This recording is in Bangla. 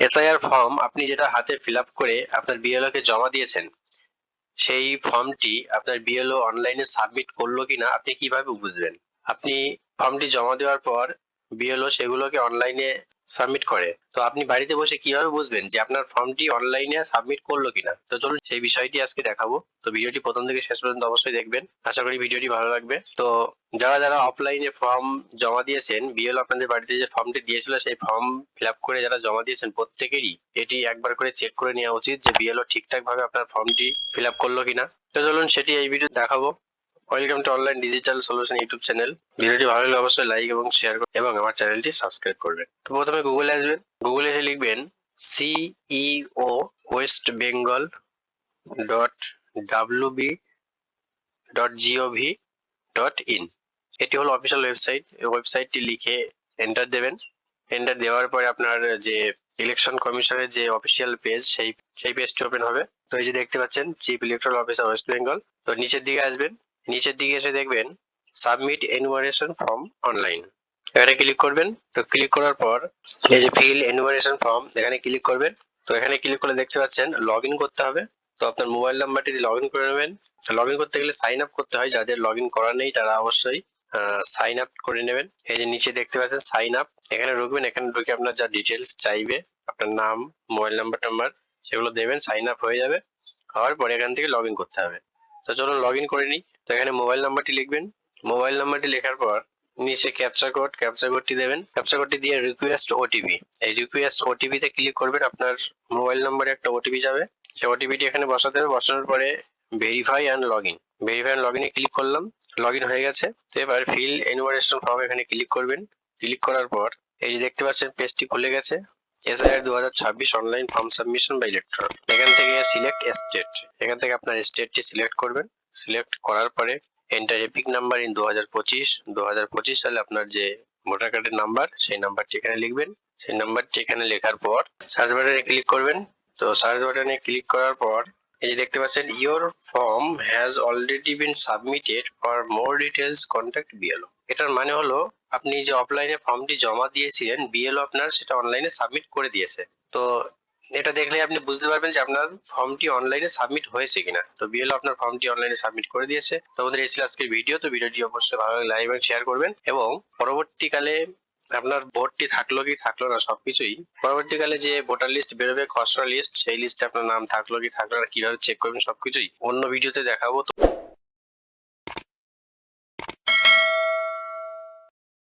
এসআইআর ফর্ম আপনি যেটা হাতে ফিল করে আপনার বিএলও কে জমা দিয়েছেন, সেই ফর্মটি আপনার বিএলও অনলাইনে সাবমিট করল কিনা আপনি কীভাবে বুঝবেন? আপনি ফর্মটি জমা দেওয়ার পর বিএলও সেগুলোকে অনলাইনে সাবমিট করে। তো আপনি বাড়িতে বসে কীভাবে বুঝবেন যে আপনার ফর্মটি অনলাইনে সাবমিট করল কিনা? তো চলুন সেই বিষয়টি আজকে দেখাবো। তো ভিডিওটি প্রথম থেকে শেষ পর্যন্ত অবশ্যই দেখবেন। আশা করি ভিডিওটি ভালো লাগবে। তো যারা যারা অফলাইনে ফর্ম জমা দিয়েছেন বিএল আপনাদের বাড়িতে যে ফর্মটি দিয়েছিল, সেই ফর্ম ফিল করে যারা জমা দিয়েছেন, প্রত্যেকেরই এটি একবার করে চেক করে নেওয়া উচিত যে বিএলও ঠিকঠাক ভাবে আপনার ফর্মটি ফিল করল কিনা। তো চলুন সেটি এই ভিডিও দেখাবো। Welcome to online digital solution YouTube channel ভিডিওটি ভালো লাগলে অবশ্যই লাইক এবং শেয়ার করুন এবং আমার চ্যানেলটি সাবস্ক্রাইব করবেন। তো প্রথমে গুগলে আসবেন। গুগলে এসে লিখবেন CEO West Bengal dot WB dot GOV dot in এটি হলো অফিসিয়াল ওয়েবসাইট ওয়েবসাইটটি লিখে এন্টার দেবেন। এন্টার দেওয়ার পরে আপনার যে ইলেকশন কমিশনের যে অফিসিয়াল পেজ সেই সেই পেজটি ওপেন হবে। তো এই যে দেখতে পাচ্ছেন chief electoral officer West Bengal তো নিচের দিকে আসবেন। নিচের দিকে এসে দেখবেন সাবমিট এনুমারেশন ফর্ম অনলাইন এখানে ক্লিক করবেন, তো ক্লিক করার পর এই যে ফিল এনুমারেশন ফর্ম এখানে ক্লিক করবেন। তো এখানে ক্লিক করলে দেখতে পাচ্ছেন লগ করতে হবে। তো আপনার মোবাইল নাম্বারটি দিয়ে লগ ইন করে নেবেন। লগ ইন করতে গেলে সাইন আপ করতে হয়, যাদের লগ ইন করা নেই তারা অবশ্যই সাইন আপ করে নেবেন। এই যে নিচে দেখতে পাচ্ছেন সাইন আপ এখানে ঢুকবেন, এখানে ঢুকে আপনার যা ডিটেলস চাইবে, আপনার নাম মোবাইল নাম্বার টাম্বার, সেগুলো দেবেন সাইন আপ হয়ে যাবে। হওয়ার পরে এখান থেকে লগ ইন করতে হবে। তো চলুন লগ ইন করে নিই। তো এখানে মোবাইল নাম্বারটি লিখবেন। মোবাইল নাম্বারটি লেখার পর নিচে ক্যাপচা কোড ক্যাপচা কোডটি দেবেন। ক্যাপচা কোডটি দিয়ে রিকোয়েস্ট ওটিপি এই রিকোয়েস্ট ওটিপি তে ক্লিক করবেন, আপনার মোবাইল নাম্বারে একটা ওটিপি যাবে। সেই ওটিপিটি এখানে বসাতে হবে, বসানোর পরে verify and log in verify and log ইনে ক্লিক করলাম লগ ইন হয়ে গেছে। এবার ফিল এনুমারেশন ফর্ম এখানে ক্লিক করবেন। ক্লিক করার পর এই যে দেখতে পাচ্ছেন পেজটি খুলে গেছে। এসআইআর দু হাজার ছাব্বিশ অনলাইন ফর্ম সাবমিশন বা ইলেকট্রন এখান থেকে সিলেক্ট স্টেট এখান থেকে আপনার স্টেটটি সিলেক্ট করবেন। সিলেক্ট করার পরে এন্টার এপিক নাম্বার ইন দু হাজার পঁচিশ। দু হাজার পঁচিশ সালে আপনার যে ভোটার কার্ডের নাম্বার সেই নাম্বারটি এখানে লিখবেন। সেই নাম্বারটি এখানে লেখার পর সার্চ বাটনে ক্লিক করবেন। তো সার্চ বাটনে ক্লিক করার পর এই যে দেখতে পাচ্ছেন your form has already been submitted for more details contact BLO এটার মানে হলো আপনি যে অফলাইনে ফর্মটি জমা দিয়েছিলেন বিএলও আপনার সেটা অনলাইনে সাবমিট করে দিয়েছে। তো এটা দেখলে আপনি বুঝতে পারবেন যে আপনার ফর্মটি অনলাইনে সাবমিট হয়েছে কিনা। তো বিএলও আপনার ফর্মটি অনলাইনে সাবমিট করে দিয়েছে। তো আমাদের এই ছিল আজকের ভিডিও তো ভিডিওটি অবশ্যই ভালো লাইক এবং শেয়ার করবেন। এবং পরবর্তীকালে আপনার ভোটটি থাকল কি থাকল না সবকিছুই, পরবর্তীকালে যে ভোটার লিস্ট বেরোবে, খসড়া লিস্ট সেই লিস্টে আপনার নাম থাকল কি থাকল না, কীভাবে চেক করবেন সবকিছুই অন্য ভিডিওতে দেখাবো। তো